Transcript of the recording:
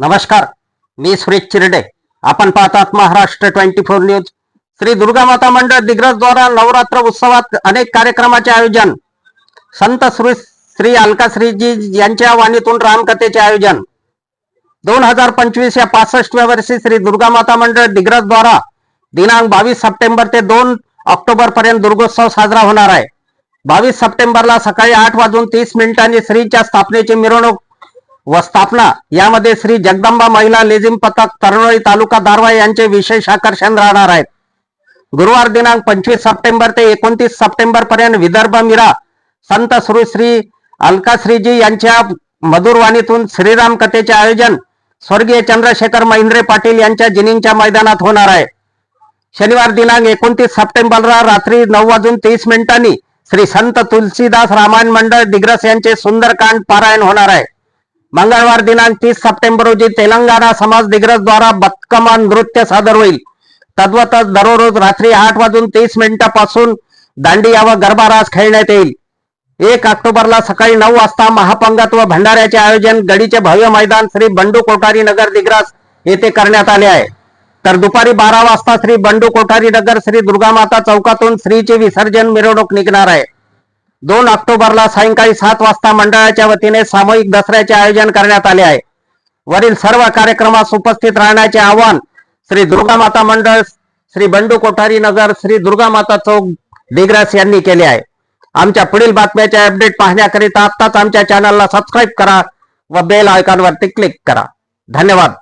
नमस्कार मी सुरेश चिरडे. आपण पाहतात Maharashtra twenty four news. Shri Durga माता मंडळ दिग्रज द्वारा नवरात्र उत्सवात अनेक कार्यक्रमाचे आयोजन. संत श्री श्री अलकाश्रीजी यांच्या वाणीतून रामकथेचे आयोजन. दोन हजार पंचवीस या पासष्टव्या वर्षी श्री दुर्गा माता मंडळ दिग्रज द्वारा दिनांक बावीस सप्टेंबर ते दोन ऑक्टोबर पर्यंत दुर्गोत्सव साजरा होणार आहे. बावीस सप्टेंबरला सकाळी आठ वाजून तीस मिनिटांनी श्रीच्या स्थापनेची मिरवणूक व स्थापना. यामध्ये श्री जगदंबा महिला लेझिम पथक तरणोळी तालुका दारवा यांचे विशेष आकर्षण राहणार आहेत. गुरुवार दिनांक पंचवीस सप्टेंबर ते एकोणतीस सप्टेंबर पर्यंत विदर्भ मिरा संत श्री श्री अलकाश्रीजी यांच्या मधुरवाणीतून श्रीराम कथेचे आयोजन स्वर्गीय चंद्रशेखर महिंद्रे पाटील यांच्या जिनींच्या मैदानात होणार आहे. शनिवार दिनांक एकोणतीस सप्टेंबरला रात्री नऊ वाजून तीस मिनिटांनी श्री संत तुलसीदास रामायण मंडळ दिग्रस यांचे सुंदरकांड पारायण होणार आहे. मंगळवार दिनांक तीस सप्टेंबर रोजी तेलंगणा समाज दिग्रज द्वारा बत्कमा नृत्य सादर होईल. तद्वतच दररोज रात्री आठ वाजून तीस मिनिटापासून दांडिया व गरबा रास खेळण्यात येईल. एक ऑक्टोबरला सकाळी नऊ वाजता महापंगत व भंडाऱ्याचे आयोजन गडीचे भव्य मैदान श्री बंडू कोठारी नगर दिग्रास येथे करण्यात आले आहे. तर दुपारी बारा वाजता श्री बंडू कोठारी नगर श्री दुर्गामाता चौकातून श्रीचे विसर्जन मिरवणूक निघणार आहे. दोन ऑक्टोबरला सायंकाळी सात वाजता मंडळाच्या वतीने सामूहिक दसऱ्याचे आयोजन करण्यात आले आहे. वरील सर्व कार्यक्रमास उपस्थित राहण्याचे आवाहन श्री दुर्गामाता मंडळ श्री बंडू कोठारी नगर श्री दुर्गामाता चौक दिग्रास यांनी केले आहे. आमच्या पुढील बातम्याचे अपडेट पाहण्याकरिता आत्ताच आमच्या चॅनलला सबस्क्राईब करा व बेल आयकॉनवरती क्लिक करा. धन्यवाद.